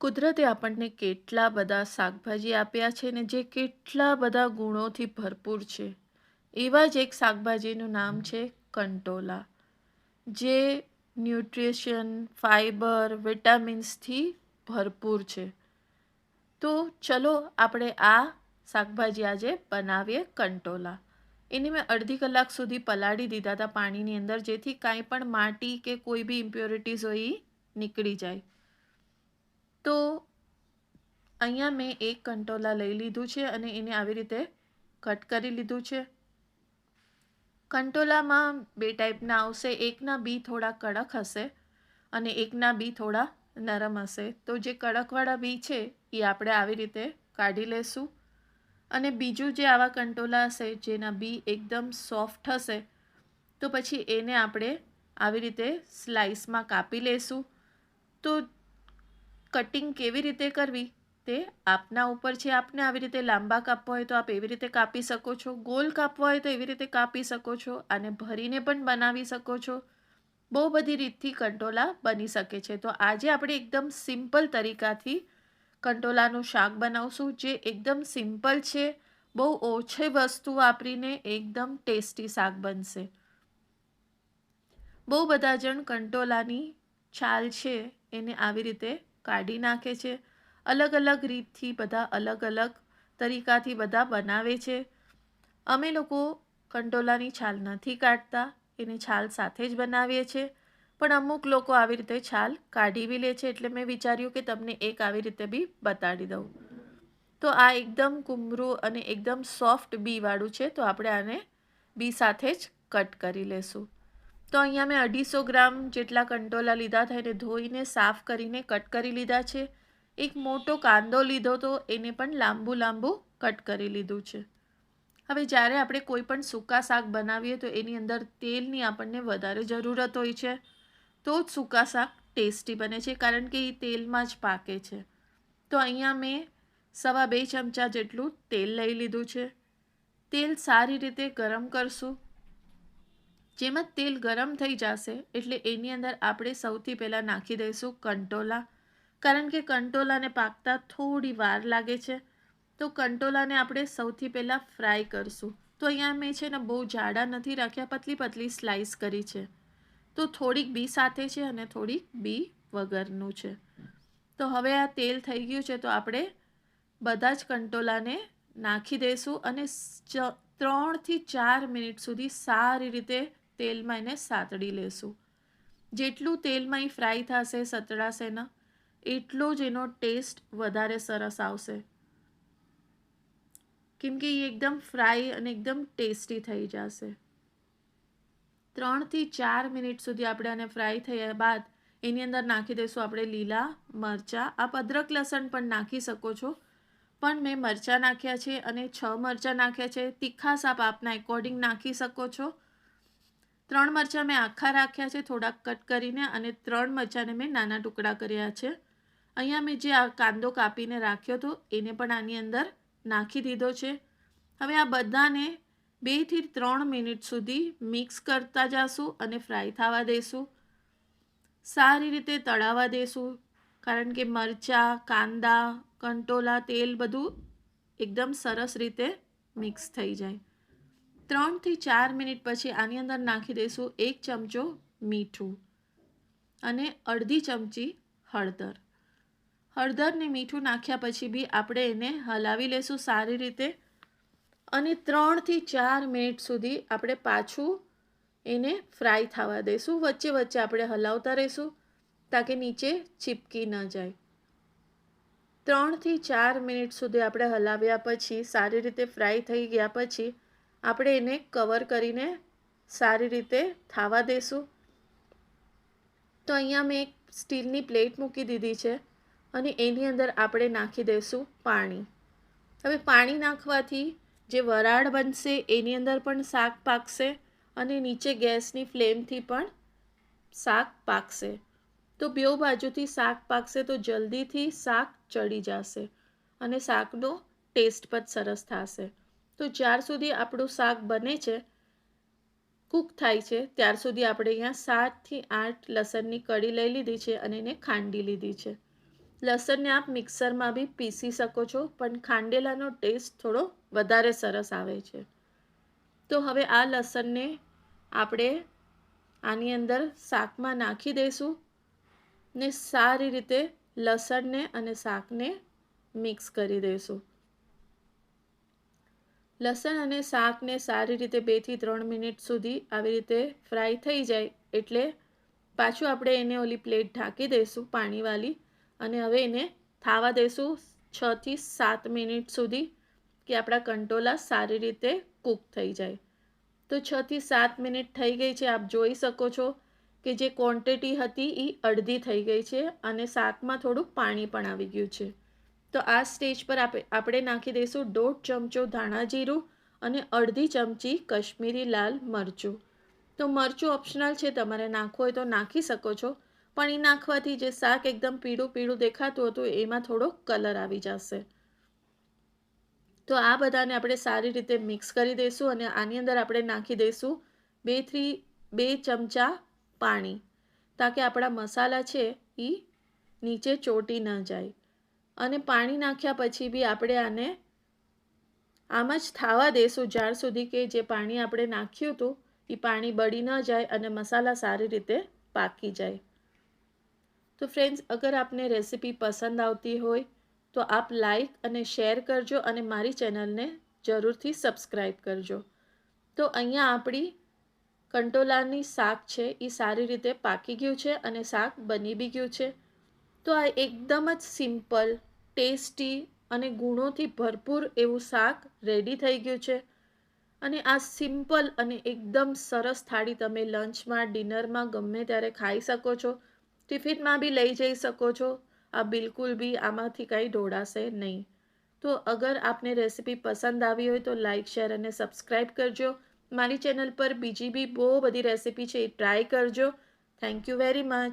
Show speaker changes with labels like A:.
A: કુદરતે આપણને કેટલા બધા શાકભાજી આપ્યા છે ને જે કેટલા બધા ગુણોથી ભરપૂર છે. એવા જ એક શાકભાજીનું નામ છે કંટોલા, જે ન્યુટ્રિશન, ફાઈબર, વિટામિન્સથી ભરપૂર છે. તો ચલો આપણે આ શાકભાજી આજે બનાવીએ કંટોલા. એને મેં અડધી કલાક સુધી પલાળી દીધા હતા પાણીની અંદર જેથી કાંઈ પણ માટી કે કોઈ બી ઇમ્પ્યોરિટીઝ હોય નીકળી જાય. તો અહીંયા મેં એક કંટોલા લઈ લીધું છે અને એને આવી રીતે કટ કરી લીધું છે. કંટોલામાં બે ટાઈપના આવશે. એકના બી થોડા કડક હશે અને એકના બી થોડા નરમ હશે. તો જે કડકવાળા બી છે, એ આપણે આવી રીતે કાઢી લેશું. અને બીજું જે આવા કંટોલા હશે, જેના બી એકદમ સોફ્ટ હશે, તો પછી એને આપણે આવી રીતે સ્લાઇસમાં કાપી લેશું. તો કટિંગ કેવી રીતે કરવી? તે આપના ઉપર છે આપને આવી રીતે લાંબા કાપવા હોય તો આપ એવી રીતે કાપી શકો છો. ગોલ કાપવા હોય તો એવી રીતે કાપી શકો છો અને ભરીને પણ બનાવી શકો છો. બહુ બધી રીતથી કંટોલા બની શકે છે. તો આજે આપણે એકદમ સિમ્પલ તરીકાથી કંટોલાનું શાક બનાવશું, જે એકદમ સિમ્પલ છે. બહુ ઓછી વસ્તુ વાપરીને એકદમ ટેસ્ટી શાક બનશે. બહુ બધા જણ કંટોલાની છાલ છે એને આવી રીતે કાઢી નાખે છે. અલગ અલગ રીતથી બધા અલગ અલગ તરીકાથી બધા બનાવે છે. અમે લોકો કંટોલાની છાલ નથી કાઢતા, એની છાલ સાથે જ બનાવીએ છીએ પણ અમુક લોકો આવી રીતે છાલ કાઢી બી લે છે, એટલે મેં વિચાર્યું કે તમને એક આવી રીતે બી બતાડી દઉં. તો આ એકદમ કુમરું અને એકદમ સોફ્ટ બીવાળું છે, તો આપણે આને બી સાથે જ કટ કરી લેશું. તો અહીંયા મેં અઢીસો ગ્રામ જેટલા કંટોલા લીધા હતા, એને ધોઈને, સાફ કરીને, કટ કરી લીધા છે. એક મોટો કાંદો લીધો તો એને પણ લાંબુ લાંબુ કટ કરી લીધું છે. હવે જ્યારે આપણે કોઈ પણ સૂકા શાક બનાવીએ તો એની અંદર તેલની આપણને વધારે જરૂરત હોય છે. તો જ સૂકા શાક ટેસ્ટી બને છે, કારણ કે એ તેલમાં જ પાકે છે. તો અહીંયા મેં સવા બે ચમચા જેટલું તેલ લઈ લીધું છે. તેલ સારી રીતે ગરમ કરશું. જેમ તેલ ગરમ થઈ જશે એટલે એની અંદર આપણે સૌથી પહેલાં નાખી દઈશું કંટોલા. કારણ કે કંટોલાને પાકતા થોડી વાર લાગે છે. તો કંટોલાને આપણે સૌથી પહેલાં ફ્રાય કરશું. તો અહીંયા મેં છે ને બહુ જાડા નથી રાખ્યા, પતલી પતલી સ્લાઇસ કરી છે. તો થોડીક બી સાથે છે અને થોડીક બી વગરનું છે. તો હવે આ તેલ થઈ ગયું છે તો આપણે બધા જ કંટોલાને નાખી દઈશું અને ત્રણથી ચાર મિનિટ સુધી સારી રીતે તેલમાં એને સાતડી લેશું. જેટલું તેલમાં એ ફ્રાય થશે, સતડાશે ને, એટલો જ એનો ટેસ્ટ વધારે સરસ આવશે. કેમ કે એ એકદમ ફ્રાય અને એકદમ ટેસ્ટી થઈ જશે. ત્રણથી ચાર મિનિટ સુધી આપણે આને ફ્રાય થયા બાદ એની અંદર નાખી દઈશું આપણે લીલા મરચાં. આપ અદરક, લસણ પણ નાખી શકો છો. પણ મેં મરચાં નાખ્યા છે અને છ મરચાં નાખ્યા છે. તીખાસ આપ આપના એકોર્ડિંગ નાખી શકો છો. ત્રણ મરચાં મેં આખા રાખ્યા છે, થોડાક કટ કરીને અને ત્રણ મરચાંને મેં નાના ટુકડા કર્યા છે. અહીંયા મેં જે આ કાંદો કાપીને રાખ્યો હતો, એને પણ આની અંદર નાખી દીધો છે. હવે આ બધાને બેથી ત્રણ મિનિટ સુધી મિક્સ કરતા જશું અને ફ્રાય થવા દઈશું સારી રીતે તળાવવા દઈશું કારણ કે મરચાં, કાંદા, કંટોલા, તેલ બધું એકદમ સરસ રીતે મિક્સ થઈ જાય. ત્રણથી ચાર મિનિટ પછી આની અંદર નાખી દઈશું એક ચમચો મીઠું અને અડધી ચમચી હળદર. હળદરને મીઠું નાખ્યા પછી બી આપણે એને હલાવી લેશું સારી રીતે અને ત્રણથી ચાર મિનિટ સુધી આપણે પાછું એને ફ્રાય થવા દઈશું. વચ્ચે વચ્ચે આપણે હલાવતા રહીશું તાકે નીચે ચીપકી ન જાય. ત્રણથી ચાર મિનિટ સુધી આપણે હલાવ્યા પછી સારી રીતે ફ્રાય થઈ ગયા પછી આપણે એને કવર કરીને સારી રીતે થાવા દેશું. તો અહીંયા મેં એક સ્ટીલની પ્લેટ મૂકી દીધી છે અને એની અંદર આપણે નાખી દઈશું પાણી. હવે પાણી નાખવાથી જે વરાળ બનશે એની અંદર પણ શાક પાકશે અને નીચે ગેસની ફ્લેમથી પણ શાક પાકશે. તો બેઉ બાજુથી શાક પાકશે તો જલ્દીથી શાક ચડી જશે અને શાકનો ટેસ્ટ પણ સરસ થશે. તો જ્યાર સુધી આપણું શાક બને છે, કૂક થાય છે, ત્યાર સુધી આપણે અહીંયા સાતથી આઠ લસણની કડી લઈ લીધી છે અને એને ખાંડી લીધી છે. લસણને આપ મિક્સરમાં બી પીસી શકો છો, પણ ખાંડેલાનો ટેસ્ટ થોડો વધારે સરસ આવે છે. તો હવે આ લસણને આપણે આની અંદર શાકમાં નાખી દઈશું ને સારી રીતે લસણને અને શાકને મિક્સ કરી દઈશું. લસણ અને શાકને સારી રીતે બેથી ત્રણ મિનિટ સુધી આવી રીતે ફ્રાય થઈ જાય એટલે પાછું આપણે એને ઓલી પ્લેટ ઢાંકી દઈશું પાણીવાળી અને હવે એને થાવા દઈશું છથી સાત મિનિટ સુધી કે આપણા કંટોલા સારી રીતે કૂક થઈ જાય. તો છથી સાત મિનિટ થઈ ગઈ છે. આપ જોઈ શકો છો કે જે ક્વોન્ટિટી હતી એ અડધી થઈ ગઈ છે અને શાકમાં થોડું પાણી પણ આવી ગયું છે. તો આ સ્ટેજ પર આપણે નાખી દઈશું દોઢ ચમચો ધાણા જીરું અને અડધી ચમચી કશ્મીરી લાલ મરચું. તો મરચું ઓપ્શનલ છે, તમારે નાખવું હોય તો નાખી શકો છો. પણ એ નાખવાથી જે શાક એકદમ પીળું પીળું દેખાતું હતું, એમાં થોડો કલર આવી જશે. તો આ બધાને આપણે સારી રીતે મિક્સ કરી દઈશું અને આની અંદર આપણે નાખી દઈશું બેથી બે ચમચા પાણી. તાકે આપણા મસાલા છે એ નીચે ચોટી ન જાય. અને પાણી નાખ્યા પછી બી આપણે આને આમ જ થાવા દઈશું જ્યાર સુધી કે જે પાણી આપણે નાખ્યું હતું, એ પાણી બળી ન જાય અને મસાલા સારી રીતે પાકી જાય. તો ફ્રેન્ડ્સ અગર આપને રેસીપી પસંદ આવતી હોય, તો આપ લાઈક અને શેર કરજો અને મારી ચેનલને જરૂરથી સબસ્ક્રાઈબ કરજો. તો અહીંયા આપણી કંટોલાની શાક છે, એ સારી રીતે પાકી ગયું છે અને શાક બની બી ગયું છે. તો આ એકદમ જ સિમ્પલ, ટેસ્ટી અને ગુણોથી ભરપૂર એવું શાક રેડી થઈ ગયું છે. અને આ સિમ્પલ અને એકદમ સરસ થાળી તમે લંચમાં, ડિનરમાં ગમે ત્યારે ખાઈ શકો છો. ટિફિનમાં બી લઈ જઈ શકો છો. આ બિલકુલ બી આમાંથી કંઈ ઢોળાશે નહીં. તો અગર આપને રેસીપી પસંદ આવી હોય તો લાઇક શેર અને સબસ્ક્રાઈબ કરજો. મારી ચેનલ પર બીજી બી બહુ બધી રેસીપી છે એ ટ્રાય કરજો. Thank you very much.